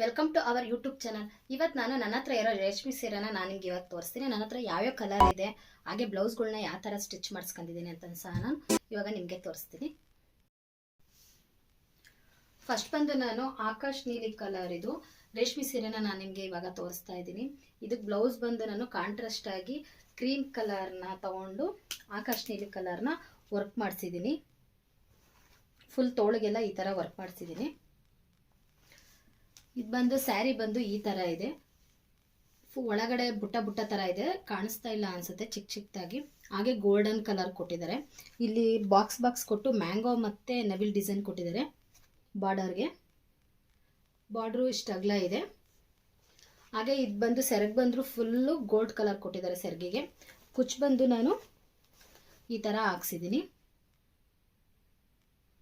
Welcome to our YouTube channel ಇವತ್ತು ನಾನು ನನ್ನ ಹತ್ರ ಇರೋ ರೇಷ್ಮೆ ಸೀರೆನ ನಾನು ನಿಮ್ಗೆ ಇವತ್ತು ತೋರಿಸ್ತೀನಿ. ನನ್ನ ಹತ್ರ ಯಾವ್ಯಾವ ಕಲರ್ ಇದೆ, ಹಾಗೆ ಬ್ಲೌಸ್ಗಳನ್ನ ಯಾವ ಥರ ಸ್ಟಿಚ್ ಮಾಡಿಸ್ಕೊಂಡಿದ್ದೀನಿ ಅಂತ ಸಹ ನಾನು ಇವಾಗ ನಿಮಗೆ ತೋರಿಸ್ತೀನಿ. ಫಸ್ಟ್ ಬಂದು ನಾನು ಆಕಾಶ್ ನೀಲಿ ಕಲರ್ ಇದು. ರೇಷ್ಮೆ ಸೀರೆನ ನಾನು ನಿಮಗೆ ಇವಾಗ ತೋರಿಸ್ತಾ ಇದ್ದೀನಿ. ಇದಕ್ಕೆ ಬ್ಲೌಸ್ ಬಂದು ನಾನು ಕಾಂಟ್ರಾಸ್ಟ್ ಆಗಿ ಕ್ರೀಮ್ ಕಲರ್ನ ತಗೊಂಡು ಆಕಾಶ್ ನೀಲಿ ಕಲರ್ನ ವರ್ಕ್ ಮಾಡಿಸಿದ್ದೀನಿ. ಫುಲ್ ತೋಳಿಗೆಲ್ಲ ಈ ಥರ ವರ್ಕ್ ಮಾಡಿಸಿದ್ದೀನಿ. ಇದು ಬಂದು ಸ್ಯಾರಿ ಬಂದು ಈ ಥರ ಇದೆ. ಒಳಗಡೆ ಬುಟ್ಟ ಬುಟ್ಟ ಥರ ಇದೆ. ಕಾಣಿಸ್ತಾ ಇಲ್ಲ ಅನಿಸುತ್ತೆ ಚಿಕ್ಕ ಚಿಕ್ಕದಾಗಿ ಹಾಗೆ ಗೋಲ್ಡನ್ ಕಲರ್ ಕೊಟ್ಟಿದ್ದಾರೆ. ಇಲ್ಲಿ ಬಾಕ್ಸ್ ಬಾಕ್ಸ್ ಕೊಟ್ಟು ಮ್ಯಾಂಗೋ ಮತ್ತು ನವಿಲ್ ಡಿಸೈನ್ ಕೊಟ್ಟಿದ್ದಾರೆ ಬಾರ್ಡರ್ಗೆ ಬಾರ್ಡ್ರು ಇಷ್ಟು ಅಗಲ ಇದೆ. ಹಾಗೆ ಇದು ಬಂದು ಸೆರಗ್ ಬಂದರೂ ಫುಲ್ಲು ಗೋಲ್ಡ್ ಕಲರ್ ಕೊಟ್ಟಿದ್ದಾರೆ ಸೆರಗಿಗೆ. ಕುಚ್ ಬಂದು ನಾನು ಈ ಥರ ಹಾಕ್ಸಿದ್ದೀನಿ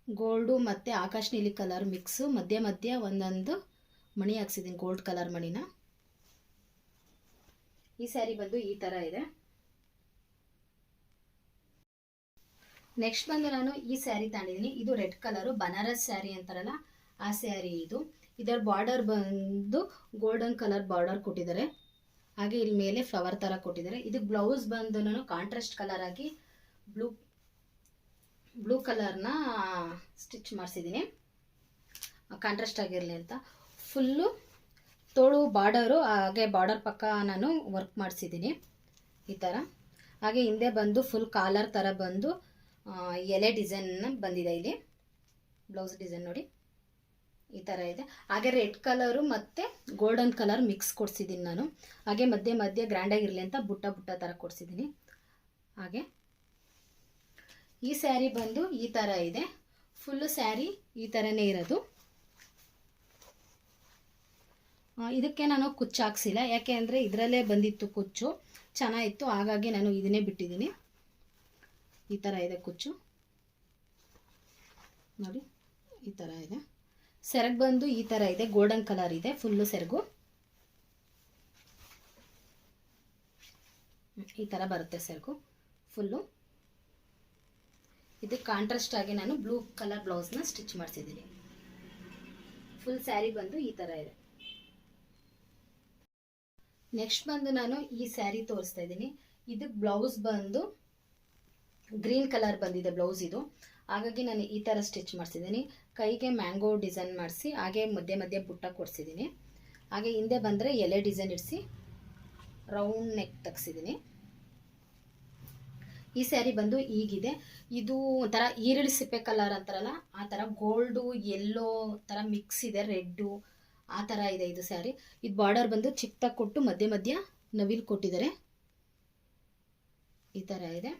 ಗೋಲ್ಡು ಮತ್ತು ಆಕಾಶ ನೀಲಿ ಕಲರ್ ಮಿಕ್ಸು ಮಧ್ಯ ಮಧ್ಯ ಒಂದೊಂದು ಮಣಿ ಹಾಕ್ಸಿದ್ದೀನಿ ಗೋಲ್ಡ್ ಕಲರ್ ಮಣಿನ. ಈ ಸ್ಯಾರಿ ಬಂದು ಈ ಥರ ಇದೆ. ನೆಕ್ಸ್ಟ್ ಬಂದು ನಾನು ಈ ಸ್ಯಾರಿ ತಗೊಂಡಿದ್ದೀನಿ. ಇದು ರೆಡ್ ಕಲರು ಬನಾರಸ್ ಸ್ಯಾರಿ ಅಂತಾರಲ್ಲ, ಆ ಸ್ಯಾರಿ ಇದು. ಇದರ ಬಾರ್ಡರ್ ಬಂದು ಗೋಲ್ಡನ್ ಕಲರ್ ಬಾರ್ಡರ್ ಕೊಟ್ಟಿದ್ದಾರೆ. ಹಾಗೆ ಇಲ್ಲಿ ಮೇಲೆ ಫ್ಲವರ್ ಥರ ಕೊಟ್ಟಿದ್ದಾರೆ. ಇದು ಬ್ಲೌಸ್ ಬಂದು ನಾನು ಕಾಂಟ್ರಾಸ್ಟ್ ಕಲರ್ ಆಗಿ ಬ್ಲೂ ಬ್ಲೂ ಕಲರ್ನ ಸ್ಟಿಚ್ ಮಾಡಿಸಿದ್ದೀನಿ. ಕಾಂಟ್ರಾಸ್ಟ್ ಆಗಿರಲಿ ಅಂತ. ಫುಲ್ಲು ತೋಳು ಬಾರ್ಡರು, ಹಾಗೆ ಬಾರ್ಡರ್ ಪಕ್ಕ ನಾನು ವರ್ಕ್ ಮಾಡಿಸಿದ್ದೀನಿ ಈ ಥರ ಹಾಗೆ ಹಿಂದೆ ಬಂದು ಫುಲ್ ಕಾಲರ್ ಥರ ಬಂದು ಎಲೆ ಡಿಸೈನ್ ಬಂದಿದೆ ಇಲ್ಲಿ. ಬ್ಲೌಸ್ ಡಿಸೈನ್ ನೋಡಿ. ಈ ಥರ ಇದೆ. ಹಾಗೆ ರೆಡ್ ಕಲರು ಮತ್ತು ಗೋಲ್ಡನ್ ಕಲರ್ ಮಿಕ್ಸ್ ಕೊಡಿಸಿದ್ದೀನಿ ನಾನು. ಹಾಗೆ ಮಧ್ಯೆ ಮಧ್ಯೆ ಗ್ರ್ಯಾಂಡಾಗಿರಲಿ ಅಂತ ಬುಟ್ಟ ಬುಟ್ಟ ಥರ ಕೊಡಿಸಿದ್ದೀನಿ. ಹಾಗೆ ಈ ಸ್ಯಾರಿ ಬಂದು ಈ ಥರ ಇದೆ. ಫುಲ್ಲು ಸ್ಯಾರಿ ಈ ಥರನೇ ಇರೋದು ಆ, ಇದಕ್ಕೆ ನಾನು ಕುಚ್ಚು ಹಾಕ್ಸಿಲ್ಲ. ಯಾಕೆ ಅಂದರೆ ಇದರಲ್ಲೇ ಬಂದಿತ್ತು ಕುಚ್ಚು. ಚೆನ್ನಾಗಿತ್ತು. ಹಾಗಾಗಿ ನಾನು ಇದನ್ನೇ ಬಿಟ್ಟಿದ್ದೀನಿ. ಈ ಥರ ಇದೆ ಕುಚ್ಚು. ನೋಡಿ, ಈ ಥರ ಇದೆ. ಸೆರಗು ಬಂದು ಈ ಥರ ಇದೆ. ಗೋಲ್ಡನ್ ಕಲರ್ ಇದೆ. ಫುಲ್ಲು ಸೆರಗು. ಈ ಥರ ಬರುತ್ತೆ ಸೆರಗು. ಫುಲ್ಲು. ಇದು ಕಾಂಟ್ರಾಸ್ಟ್ ಆಗಿ ನಾನು ಬ್ಲೂ ಕಲರ್ ಬ್ಲೌಸ್ನ ಸ್ಟಿಚ್ ಮಾಡಿಸಿದ್ದೀನಿ. ಫುಲ್ ಸ್ಯಾರಿ ಬಂದು ಈ ಥರ ಇದೆ. ನೆಕ್ಸ್ಟ್ ಬಂದು ನಾನು ಈ ಸ್ಯಾರಿ ತೋರಿಸ್ತಾ ಇದ್ದೀನಿ. ಇದು ಬ್ಲೌಸ್ ಬಂದು ಗ್ರೀನ್ ಕಲರ್ ಬಂದಿದೆ ಬ್ಲೌಸ್ ಇದು. ಹಾಗಾಗಿ ನಾನು ಈ ಥರ ಸ್ಟಿಚ್ ಮಾಡಿಸಿದ್ದೀನಿ. ಕೈಗೆ ಮ್ಯಾಂಗೋ ಡಿಸೈನ್ ಮಾಡಿಸಿ, ಹಾಗೆ ಮಧ್ಯೆ ಮಧ್ಯೆ ಬುಟ್ಟ ಕೊಡಿಸಿದ್ದೀನಿ. ಹಾಗೆ ಹಿಂದೆ ಬಂದರೆ ಎಲೆ ಡಿಸೈನ್ ಇಡಿಸಿ ರೌಂಡ್ ನೆಕ್ ತೆಗ್ಸಿದ್ದೀನಿ. ಈ ಸ್ಯಾರಿ ಬಂದು ಈಗಿದೆ. ಇದು ಒಂಥರ ಈರುಳ್ಳಿ ಸಿಪ್ಪೆ ಕಲರ್ ಅಂತಾರಲ್ಲ, ಆ ಥರ ಗೋಲ್ಡು ಎಲ್ಲೋ ಥರ ಮಿಕ್ಸ್ ಇದೆ ರೆಡ್ಡು ಆ ಥರ ಇದೆ ಇದು ಸ್ಯಾರಿ. ಇದು ಬಾರ್ಡರ್ ಬಂದು ಚಿಕ್ಕದಾಗಿ ಕೊಟ್ಟು ಮಧ್ಯ ಮಧ್ಯ ನವಿಲ್ ಕೊಟ್ಟಿದ್ದಾರೆ. ಈ ಥರ ಇದೆ.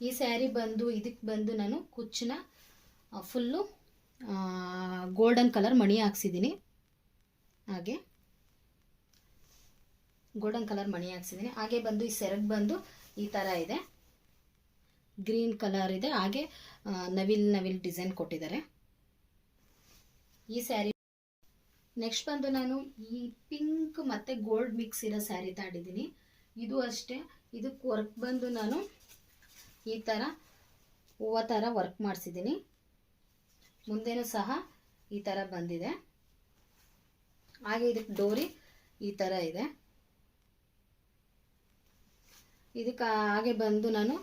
ಈ ಸ್ಯಾರಿ ಬಂದು ಇದಕ್ಕೆ ಬಂದು ನಾನು ಕುಚ್ಚನ್ನ ಫುಲ್ಲು ಗೋಲ್ಡನ್ ಕಲರ್ ಮಣಿ ಹಾಕ್ಸಿದ್ದೀನಿ ಹಾಗೆ. ಗೋಲ್ಡನ್ ಕಲರ್ ಮಣಿ ಹಾಕ್ಸಿದ್ದೀನಿ ಹಾಗೆ ಬಂದು, ಈ ಸೆರಗ್ ಬಂದು ಈ ಥರ ಇದೆ. ಗ್ರೀನ್ ಕಲರ್ ಇದೆ. ಹಾಗೆ ನವಿಲ್ ನವಿಲ್ ಡಿಸೈನ್ ಕೊಟ್ಟಿದ್ದಾರೆ. ಈ ಸ್ಯಾರಿ ನೆಕ್ಸ್ಟ್ ಬಂದು ನಾನು ಈ ಪಿಂಕ್ ಮತ್ತು ಗೋಲ್ಡ್ ಮಿಕ್ಸ್ ಇರೋ ಸ್ಯಾರಿ ತಾಡಿದ್ದೀನಿ ಇದು ಅಷ್ಟೇ. ಇದಕ್ಕೆ ವರ್ಕ್ ಬಂದು ನಾನು ಈ ಥರ ಹೂವ ಥರ ವರ್ಕ್ ಮಾಡಿಸಿದ್ದೀನಿ. ಮುಂದೆನೂ ಸಹ ಈ ಥರ ಬಂದಿದೆ. ಹಾಗೆ ಇದಕ್ಕೆ ಡೋರಿ ಈ ಥರ ಇದೆ. ಇದಕ್ಕೆ ಹಾಗೆ ಬಂದು ನಾನು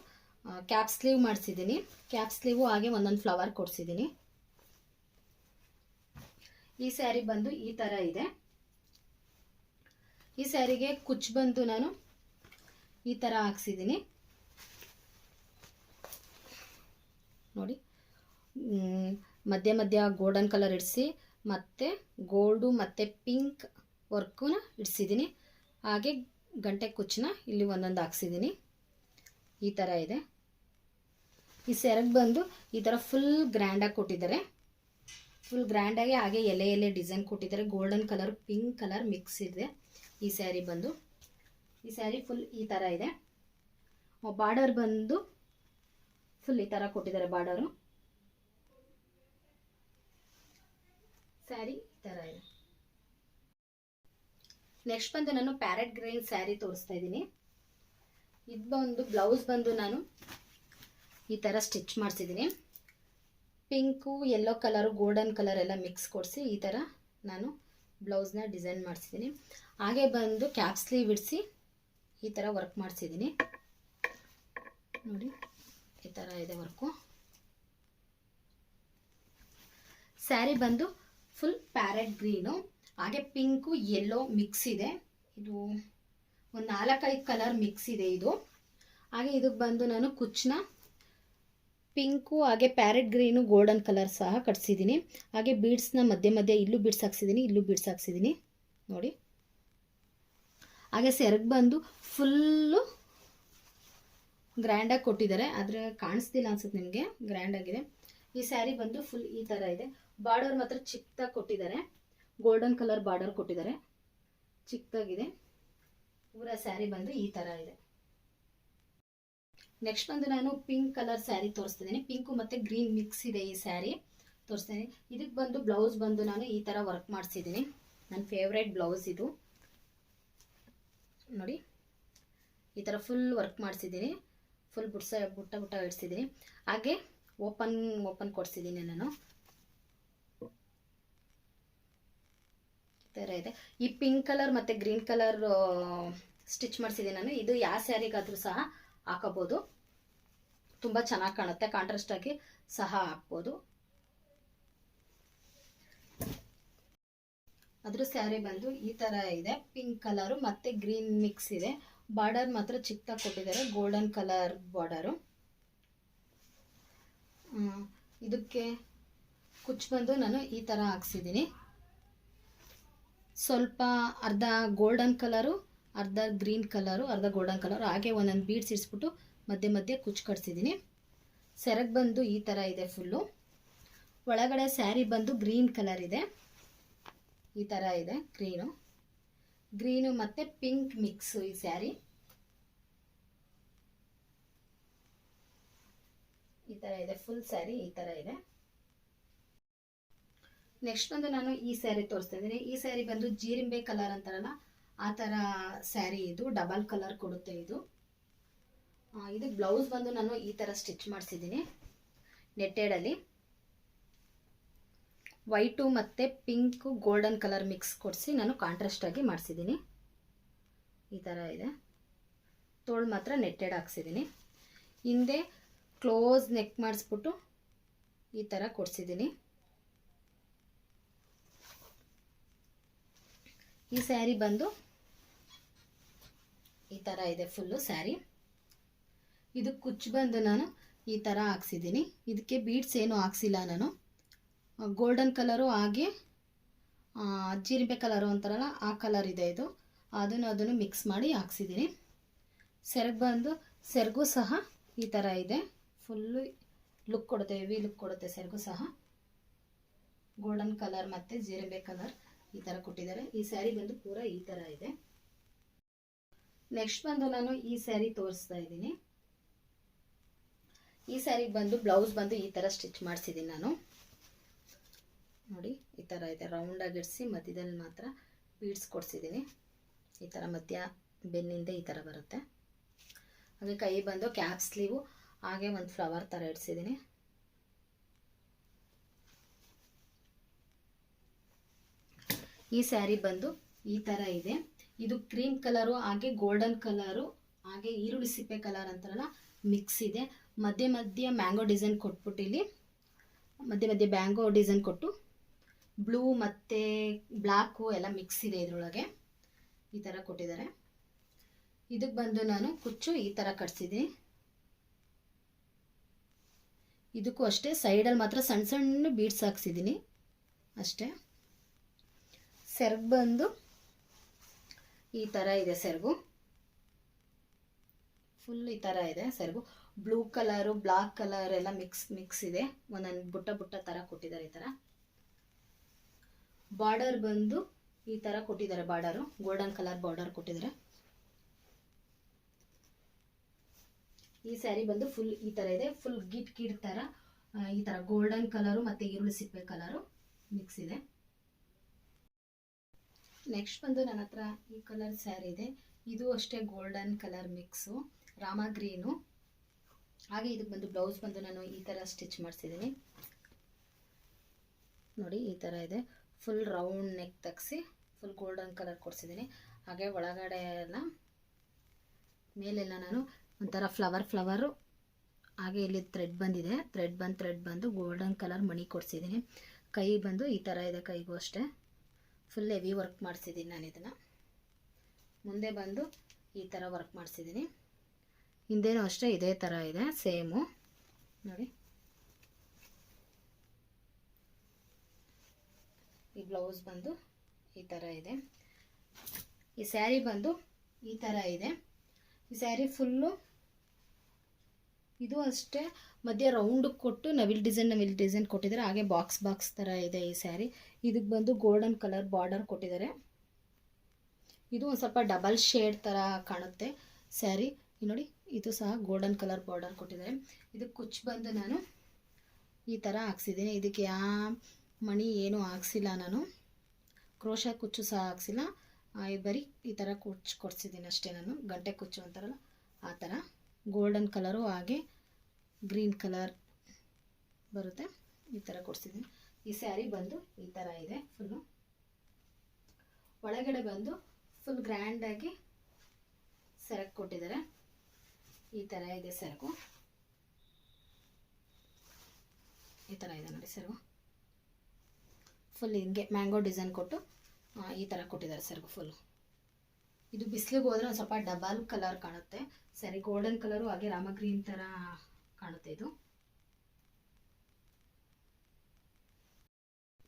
ಕ್ಯಾಪ್ ಸ್ಲೀವ್ ಮಾಡಿಸಿದ್ದೀನಿ. ಕ್ಯಾಪ್ ಸ್ಲೀವು ಹಾಗೆ ಒಂದೊಂದು ಫ್ಲವರ್ ಕೊಡಿಸಿದ್ದೀನಿ. ಈ ಸ್ಯಾರಿ ಬಂದು ಈ ಥರ ಇದೆ. ಈ ಸ್ಯಾರಿಗೆ ಕುಚ್ ಬಂದು ನಾನು ಈ ಥರ ಹಾಕ್ಸಿದ್ದೀನಿ. ನೋಡಿ ಮಧ್ಯ ಮಧ್ಯ ಗೋಲ್ಡನ್ ಕಲರ್ ಇಡಿಸಿ, ಮತ್ತು ಗೋಲ್ಡು ಮತ್ತು ಪಿಂಕ್ ವರ್ಕುನ ಇಡಿಸಿದ್ದೀನಿ. ಹಾಗೆ ಗಂಟೆ ಕುಚ್ಚನ್ನ ಇಲ್ಲಿ ಒಂದೊಂದು ಹಾಕ್ಸಿದ್ದೀನಿ. ಈ ಥರ ಇದೆ. ಈ ಸೆರಗ್ ಬಂದು ಈ ಥರ ಫುಲ್ ಗ್ರ್ಯಾಂಡಾಗಿ ಕೊಟ್ಟಿದ್ದಾರೆ. ಫುಲ್ ಗ್ರ್ಯಾಂಡಾಗಿ ಹಾಗೆ ಎಲೆ ಎಲೆ ಡಿಸೈನ್ ಕೊಟ್ಟಿದ್ದಾರೆ. Golden colour pink colour mix ಇದೆ. ಈ ಸ್ಯಾರಿ ಬಂದು. ಈ ಸ್ಯಾರಿ ಫುಲ್ ಈ ಥರ ಇದೆ. ಬಾರ್ಡರ್ ಬಂದು ಫುಲ್ ಈ ಥರ ಕೊಟ್ಟಿದ್ದಾರೆ ಬಾರ್ಡರು. ಸ್ಯಾರಿ ಈ ಥರ ಇದೆ. ನೆಕ್ಸ್ಟ್ ಬಂದು ನಾನು ಪ್ಯಾರೆಟ್ ಗ್ರೀನ್ ಸ್ಯಾರಿ ತೋರಿಸ್ತಾ ಇದ್ದೀನಿ. ಇದು ಬಂದು ಬ್ಲೌಸ್ ಬಂದು ನಾನು ಈ ಥರ stitch ಮಾಡಿಸಿದ್ದೀನಿ. Pink yellow colour golden colour ಎಲ್ಲ ಮಿಕ್ಸ್ ಕೊಡಿಸಿ ಈ ಥರ ನಾನು ಬ್ಲೌಸ್ನ ಡಿಸೈನ್ ಮಾಡಿಸಿದ್ದೀನಿ. ಹಾಗೆ ಬಂದು ಕ್ಯಾಪ್ ಸ್ಲೀವ್ ಇಡಿಸಿ ಈ ಥರ ವರ್ಕ್ ಮಾಡಿಸಿದ್ದೀನಿ. ನೋಡಿ, ಈ ಥರ ಇದೆ ವರ್ಕು ಸ್ಯಾರಿ ಬಂದು ಫುಲ್ ಪ್ಯಾರೆಟ್ ಗ್ರೀನು ಹಾಗೆ ಪಿಂಕು ಯೆಲ್ಲೋ ಮಿಕ್ಸ್ ಇದೆ. ಇದು ಒಂದು ನಾಲ್ಕೈದು ಕಲರ್ ಮಿಕ್ಸ್ ಇದೆ ಇದು. ಹಾಗೆ ಇದಕ್ಕೆ ಬಂದು ನಾನು ಕುಚ್ಚನ್ನ ಪಿಂಕು, ಹಾಗೆ ಪ್ಯಾರೆಟ್ ಗ್ರೀನು ಗೋಲ್ಡನ್ ಕಲರ್ ಸಹ ಕಟ್ಸಿದ್ದೀನಿ ಹಾಗೆ ಬೀಡ್ಸ್ನ ಮಧ್ಯೆ ಮಧ್ಯೆ ಇಲ್ಲೂ ಬೀಡ್ಸ್ ಹಾಕ್ಸಿದ್ದೀನಿ ಇಲ್ಲೂ ಬೀಡ್ಸ್ ಹಾಕ್ಸಿದ್ದೀನಿ ನೋಡಿ. ಹಾಗೆ ಸೆರಗ್ ಬಂದು ಫುಲ್ಲು ಗ್ರ್ಯಾಂಡಾಗಿ ಕೊಟ್ಟಿದ್ದಾರೆ. ಆದರೆ ಕಾಣಿಸ್ತಿಲ್ಲ ಅನ್ಸುತ್ತೆ ನಿಮಗೆ. ಗ್ರ್ಯಾಂಡಾಗಿದೆ. ಈ ಸ್ಯಾರಿ ಬಂದು ಫುಲ್ ಈ ಥರ ಇದೆ. ಬಾರ್ಡರ್ ಮಾತ್ರ ಚಿಕ್ಕದಾಗಿ ಕೊಟ್ಟಿದ್ದಾರೆ. ಗೋಲ್ಡನ್ ಕಲರ್ ಬಾರ್ಡರ್ ಕೊಟ್ಟಿದ್ದಾರೆ. ಚಿಕ್ಕದಾಗಿದೆ ಪೂರ ಸ್ಯಾರಿ ಬಂದು ಈ ಥರ ಇದೆ. ನೆಕ್ಸ್ಟ್ ಬಂದು ನಾನು ಪಿಂಕ್ ಕಲರ್ ಸ್ಯಾರಿ ತೋರಿಸ್ತಿದ್ದೀನಿ. ಪಿಂಕು ಮತ್ತು ಗ್ರೀನ್ ಮಿಕ್ಸ್ ಇದೆ ಈ ಸ್ಯಾರಿ ತೋರಿಸ್ತೀನಿ. ಇದಕ್ಕೆ ಬಂದು ಬ್ಲೌಸ್ ಬಂದು ನಾನು ಈ ಥರ ವರ್ಕ್ ಮಾಡಿಸಿದ್ದೀನಿ. ನನ್ನ ಫೇವ್ರೇಟ್ ಬ್ಲೌಸ್ ಇದು. ನೋಡಿ. ಈ ಥರ ಫುಲ್ ವರ್ಕ್ ಮಾಡಿಸಿದ್ದೀನಿ. ಫುಲ್ ಬುಡ್ಸ ಬುಟ್ಟ ಬುಟ್ಟ ಇಡ್ಸಿದ್ದೀನಿ. ಹಾಗೆ ಓಪನ್ ಓಪನ್ ಕೊಡಿಸಿದ್ದೀನಿ ನಾನು. ಈ ಥರ ಇದೆ. ಈ ಪಿಂಕ್ ಕಲರ್ ಮತ್ತು ಗ್ರೀನ್ ಕಲರ್ ಸ್ಟಿಚ್ ಮಾಡಿಸಿದ್ದೀನಿ ನಾನು. ಇದು ಯಾವ ಸ್ಯಾರಿಗಾದರೂ ಸಹ ಹಾಕೋಬೋದು ತುಂಬ ಚೆನ್ನಾಗಿ ಕಾಣುತ್ತೆ. ಕಾಂಟ್ರಾಸ್ಟ್ ಆಗಿ ಸಹ ಹಾಕ್ಬೋದು. ಅದ್ರ ಸ್ಯಾರಿ ಬಂದು ಈ ಥರ ಇದೆ. ಪಿಂಕ್ ಕಲರು ಮತ್ತು ಗ್ರೀನ್ ಮಿಕ್ಸ್ ಇದೆ. ಬಾರ್ಡರ್ ಮಾತ್ರ ಚಿಕ್ಕದಾಗಿ ಕೊಟ್ಟಿದ್ದಾರೆ. ಗೋಲ್ಡನ್ ಕಲರ್ ಬಾರ್ಡರು ಇದಕ್ಕೆ ಕುಚ್ ಬಂದು ನಾನು ಈ ಥರ ಹಾಕ್ಸಿದ್ದೀನಿ. ಸ್ವಲ್ಪ ಅರ್ಧ ಗೋಲ್ಡನ್ ಕಲರು ಅರ್ಧ ಗ್ರೀನ್ ಕಲರು, ಅರ್ಧ ಗೋಲ್ಡನ್ ಕಲರು, ಹಾಗೆ ಒಂದೊಂದು ಬೀಡ್ಸ್ ಇರಿಸ್ಬಿಟ್ಟು ಮಧ್ಯೆ ಮಧ್ಯೆ ಕುಚ್ಚು ಕಟ್ಸಿದ್ದೀನಿ ಸೆರಗ್ ಬಂದು ಈ ಥರ ಇದೆ ಫುಲ್ಲು. ಒಳಗಡೆ ಸ್ಯಾರಿ ಬಂದು ಗ್ರೀನ್ ಕಲರ್ ಇದೆ. ಈ ಥರ ಇದೆ, ಗ್ರೀನು. ಗ್ರೀನು ಮತ್ತು ಪಿಂಕ್ ಮಿಕ್ಸು ಈ ಸ್ಯಾರಿ. ಈ ಥರ ಇದೆ, ಫುಲ್ ಸ್ಯಾರಿ ಈ ಥರ ಇದೆ. ನೆಕ್ಸ್ಟ್ ಬಂದು ನಾನು ಈ ಸ್ಯಾರಿ ತೋರಿಸ್ತಾ ಇದ್ದೀನಿ. ಈ ಸ್ಯಾರಿ ಬಂದು ಜೀರಿಂಬೆ ಕಲರ್ ಅಂತಾರಲ್ಲ ಆ ಥರ ಸ್ಯಾರಿ ಇದು, ಡಬಲ್ ಕಲರ್ ಕೊಡುತ್ತೆ ಇದು. ಇದು ಬ್ಲೌಸ್ ಬಂದು ನಾನು ಈ ಥರ ಸ್ಟಿಚ್ ಮಾಡಿಸಿದ್ದೀನಿ ನೆಟ್ಟೆಡಲ್ಲಿ ವೈಟು ಮತ್ತು ಪಿಂಕು ಗೋಲ್ಡನ್ ಕಲರ್ ಮಿಕ್ಸ್ ಕೊಡಿಸಿ ನಾನು ಕಾಂಟ್ರಾಸ್ಟಾಗಿ ಮಾಡಿಸಿದ್ದೀನಿ ಈ ಥರ ಇದೆ. ತೋಳು ಮಾತ್ರ ನೆಟ್ಟೆಡ್ ಹಾಕ್ಸಿದ್ದೀನಿ ಹಿಂದೆ ಕ್ಲೋಸ್ ನೆಕ್ ಮಾಡಿಸ್ಬಿಟ್ಟು ಈ ಥರ ಕೊಡಿಸಿದ್ದೀನಿ ಈ ಸ್ಯಾರಿ ಬಂದು ಥರ ಇದೆ ಫುಲ್ಲು ಸ್ಯಾರಿ ಇದು ಕುಚ್ಚು ಬಂದು ನಾನು ಈ ಥರ ಹಾಕ್ಸಿದ್ದೀನಿ. ಇದಕ್ಕೆ ಬೀಡ್ಸ್ ಏನು ಹಾಕ್ಸಿಲ್ಲ ನಾನು. ಗೋಲ್ಡನ್ ಕಲರು ಹಾಗೆ ಜೀರಿಬೆ ಕಲರು ಅಂತಾರಲ್ಲ, ಆ ಕಲರ್ ಇದೆ ಇದು. ಅದನ್ನು ಅದನ್ನು ಮಿಕ್ಸ್ ಮಾಡಿ ಹಾಕ್ಸಿದ್ದೀನಿ. ಸೆರಗು ಬಂದು, ಸೆರಗು ಸಹ ಈ ಥರ ಇದೆ. ಫುಲ್ಲು ಲುಕ್ ಕೊಡುತ್ತೆ ಹೆವಿ ಲುಕ್ ಕೊಡುತ್ತೆ ಸೆರಗು ಸಹ. ಗೋಲ್ಡನ್ ಕಲರ್ ಮತ್ತು ಜೀರಿಬೆ ಕಲರ್ ಈ ಥರ ಕೊಟ್ಟಿದ್ದಾರೆ. ಈ ಸ್ಯಾರಿ ಬಂದು ಪೂರ ಈ ಥರ ಇದೆ. ನೆಕ್ಸ್ಟ್ ಬಂದು ನಾನು ಈ ಸ್ಯಾರಿ ತೋರಿಸ್ತಾ ಇದ್ದೀನಿ. ಈ ಸ್ಯಾರಿಗೆ ಬಂದು ಬ್ಲೌಸ್ ಬಂದು ಈ ಥರ ಸ್ಟಿಚ್ ಮಾಡಿಸಿದ್ದೀನಿ ನಾನು. ನೋಡಿ, ಈ ಥರ ಇದೆ. ರೌಂಡಾಗಿ ಇಡಿಸಿ ಮಧ್ಯದಲ್ಲಿ ಮಾತ್ರ ಬೀಡ್ಸ್ ಕೊಡಿಸಿದ್ದೀನಿ. ಈ ಥರ ಮಧ್ಯ ಬೆನ್ನಿಂದ ಈ ಥರ ಬರುತ್ತೆ. ಹಾಗೆ ಕೈ ಬಂದು ಕ್ಯಾಪ್ ಸ್ಲೀವು ಹಾಗೆ ಒಂದು ಫ್ಲವರ್ ಥರ ಇಡ್ಸಿದ್ದೀನಿ. ಈ ಸ್ಯಾರಿ ಬಂದು ಈ ಥರ ಇದೆ. ಇದು ಕ್ರೀಮ್ ಕಲರು, ಹಾಗೆ ಗೋಲ್ಡನ್ ಕಲರು, ಹಾಗೆ ಈರುಳ್ಳಿ ಸಿಪ್ಪೆ ಕಲರ್ ಅಂತಾರಲ್ಲ ಮಿಕ್ಸ್ ಇದೆ. ಮಧ್ಯೆ ಮಧ್ಯೆ ಮ್ಯಾಂಗೋ ಡಿಸೈನ್ ಕೊಟ್ಬಿಟ್ಟು ಇಲ್ಲಿ, ಮಧ್ಯೆ ಮಧ್ಯೆ ಬ್ಯಾಂಗೋ ಡಿಸೈನ್ ಕೊಟ್ಟು, ಬ್ಲೂ ಮತ್ತು ಬ್ಲ್ಯಾಕು ಎಲ್ಲ ಮಿಕ್ಸ್ ಇದೆ ಇದರೊಳಗೆ. ಈ ಥರ ಕೊಟ್ಟಿದ್ದಾರೆ. ಇದಕ್ಕೆ ಬಂದು ನಾನು ಕುಚ್ಚು ಈ ಥರ ಕಟ್ಸಿದ್ದೀನಿ. ಇದಕ್ಕೂ ಅಷ್ಟೇ ಸೈಡಲ್ಲಿ ಮಾತ್ರ ಸಣ್ಣ ಸಣ್ಣ ಬೀಡ್ಸ್ ಹಾಕ್ಸಿದ್ದೀನಿ. ಅಷ್ಟೇ. ಸೆರ್ಗ್ ಬಂದು ಈ ಥರ ಇದೆ ಸೆರಗು. ಫುಲ್ ಈ ಥರ ಇದೆ ಸೆರಗು. ಬ್ಲೂ ಕಲರು ಬ್ಲಾಕ್ ಕಲರ್ ಎಲ್ಲ ಮಿಕ್ಸ್ ಮಿಕ್ಸ್ ಇದೆ. ಒಂದೊಂದು ಬುಟ್ಟ ಬುಟ್ಟ ಥರ ಕೊಟ್ಟಿದ್ದಾರೆ ಈ ಥರ ಬಾರ್ಡರ್ ಬಂದು ಈ ಥರ ಕೊಟ್ಟಿದ್ದಾರೆ ಬಾರ್ಡರು ಗೋಲ್ಡನ್ ಕಲರ್ ಬಾರ್ಡರ್ ಕೊಟ್ಟಿದ್ದಾರೆ. ಈ ಸ್ಯಾರಿ ಬಂದು ಫುಲ್ ಈ ಥರ ಇದೆ. ಫುಲ್ ಗಿಟ್ ಗಿಟ್ ಥರ ಈ ಥರ ಗೋಲ್ಡನ್ ಕಲರು ಮತ್ತು ಈರುಳ್ಳಿ ಸಿಪ್ಪೆ ಕಲರು ಮಿಕ್ಸ್ ಇದೆ. ನೆಕ್ಸ್ಟ್ ಬಂದು ನನ್ನ ಹತ್ರ ಈ ಕಲರ್ ಸ್ಯಾರಿ ಇದೆ. ಇದು ಅಷ್ಟೇ golden colour mix Rama green ಹಾಗೆ ಇದಕ್ಕೆ ಬಂದು ಬ್ಲೌಸ್ ಬಂದು ನಾನು ಈ ಥರ ಸ್ಟಿಚ್ ಮಾಡಿಸಿದ್ದೀನಿ. ನೋಡಿ, ಈ ಥರ ಇದೆ. ಫುಲ್ ರೌಂಡ್ ನೆಕ್ ತೆಗ್ಸಿ ಫುಲ್ ಗೋಲ್ಡನ್ ಕಲರ್ ಕೊಡಿಸಿದ್ದೀನಿ. ಹಾಗೆ ಒಳಗಡೆ ಎಲ್ಲ ಮೇಲೆಲ್ಲ ನಾನು ಒಂಥರ ಫ್ಲವರ್ ಫ್ಲವರು ಹಾಗೆ ಇಲ್ಲಿ ಥ್ರೆಡ್ ಬಂದಿದೆ. ಥ್ರೆಡ್ ಬಂದು ಥ್ರೆಡ್ ಬಂದು ಗೋಲ್ಡನ್ ಕಲರ್ ಮಣಿ ಕೊಡಿಸಿದ್ದೀನಿ. ಕೈ ಬಂದು ಈ ಥರ ಇದೆ ಕೈಗೂ ಅಷ್ಟೇ. ಫುಲ್ ಹೆವಿ ವರ್ಕ್ ಮಾಡಿಸಿದ್ದೀನಿ ನಾನು ಇದನ್ನು. ಮುಂದೆ ಬಂದು ಈ ಥರ ವರ್ಕ್ ಮಾಡಿಸಿದ್ದೀನಿ ಹಿಂದೇನೂ ಅಷ್ಟೇ ಇದೇ ಥರ ಇದೆ ಸೇಮು ನೋಡಿ. ಈ ಬ್ಲೌಸ್ ಬಂದು ಈ ಥರ ಇದೆ. ಈ ಸ್ಯಾರಿ ಬಂದು ಈ ಥರ ಇದೆ. ಈ ಸ್ಯಾರಿ ಫುಲ್ಲು ಇದು ಅಷ್ಟೇ. ಮಧ್ಯೆ ರೌಂಡ್ ಕೊಟ್ಟು ನವಿಲ್ ಡಿಸೈನ್ ನವಿಲ್ ಡಿಸೈನ್ ಕೊಟ್ಟಿದ್ದಾರೆ. ಹಾಗೆ ಬಾಕ್ಸ್ ಬಾಕ್ಸ್ ಥರ ಇದೆ ಈ ಸ್ಯಾರಿ ಇದಕ್ಕೆ ಬಂದು ಗೋಲ್ಡನ್ ಕಲರ್ ಬಾರ್ಡರ್ ಕೊಟ್ಟಿದ್ದಾರೆ. ಇದು ಒಂದು ಸ್ವಲ್ಪ ಡಬಲ್ ಶೇಡ್ ಥರ ಕಾಣುತ್ತೆ ಸ್ಯಾರಿ ನೋಡಿ, ಇದು ಸಹ ಗೋಲ್ಡನ್ ಕಲರ್ ಬಾರ್ಡರ್ ಕೊಟ್ಟಿದ್ದಾರೆ. ಇದು ಕುಚ್ ಬಂದು ನಾನು ಈ ಥರ ಹಾಕ್ಸಿದ್ದೀನಿ. ಇದಕ್ಕೆ ಯಾ ಮಣಿ ಏನೂ ಹಾಕ್ಸಿಲ್ಲ ನಾನು. ಕ್ರೋಶ ಕುಚ್ಚು ಸಹ ಹಾಕ್ಸಿಲ್ಲ. ಬರೀ ಈ ಥರ ಕುಚ್ಚು ಕೊಡ್ಸಿದ್ದೀನಿ ಅಷ್ಟೇ ನಾನು. ಗಂಟೆ ಕುಚ್ಚು ಅಂತಾರಲ್ಲ, ಆ ಥರ ಗೋಲ್ಡನ್ ಕಲರು ಹಾಗೆ ಗ್ರೀನ್ ಕಲರ್ ಬರುತ್ತೆ. ಈ ಥರ ಕೊಡಿಸಿದ್ದೀನಿ. ಈ ಸ್ಯಾರಿ ಬಂದು ಈ ಥರ ಇದೆ ಫುಲ್ಲು ಒಳಗಡೆ ಬಂದು ಫುಲ್ ಗ್ರ್ಯಾಂಡಾಗಿ ಸೆರಕು ಕೊಟ್ಟಿದ್ದಾರೆ. ಈ ಥರ ಇದೆ ಸೆರಕು. ಈ ಥರ ಇದೆ ನೋಡಿ ಸೆರಗು ಫುಲ್ ಹಿಂಗೆ ಮ್ಯಾಂಗೋ ಡಿಸೈನ್ ಕೊಟ್ಟು ಈ ಥರ ಕೊಟ್ಟಿದ್ದಾರೆ ಸರ್ಗು ಫುಲ್ ಇದು ಬಿಸಿಲಿಗೆ ಹೋದ್ರೆ ಸ್ವಲ್ಪ ಡಬಲ್ ಕಲರ್ ಕಾಣುತ್ತೆ. ಸರಿ ಗೋಲ್ಡನ್ ಕಲರು ಹಾಗೆ ರಾಮ ಗ್ರೀನ್ ಥರ ಕಾಣುತ್ತೆ ಇದು.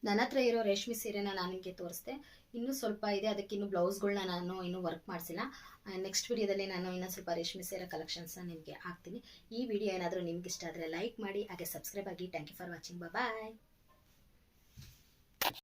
ನನ್ನ ಹತ್ರ ಇರೋ ರೇಷ್ಮೆ ಸೀರೆನ ನಾನು ನಿಮಗೆ ತೋರಿಸ್ದೆ ಇನ್ನೂ ಸ್ವಲ್ಪ ಇದೆ, ಅದಕ್ಕೆ ಇನ್ನೂ ಬ್ಲೌಸ್ಗಳನ್ನ ನಾನು ಇನ್ನೂ ವರ್ಕ್ ಮಾಡಿಸಿಲ್ಲ. ನೆಕ್ಸ್ಟ್ ವಿಡಿಯೋದಲ್ಲಿ ನಾನು ಇನ್ನೂ ಸ್ವಲ್ಪ ರೇಷ್ಮೆ ಸೀರೆ ಕಲೆಕ್ಷನ್ಸ್ನ ನಿಮಗೆ ಹಾಕ್ತೀನಿ. ಈ ವಿಡಿಯೋ ಏನಾದರೂ ನಿಮ್ಗೆ ಇಷ್ಟ ಆದರೆ ಲೈಕ್ ಮಾಡಿ, ಹಾಗೆ ಸಬ್ಸ್ಕ್ರೈಬ್ ಆಗಿ. Thank you for watching bye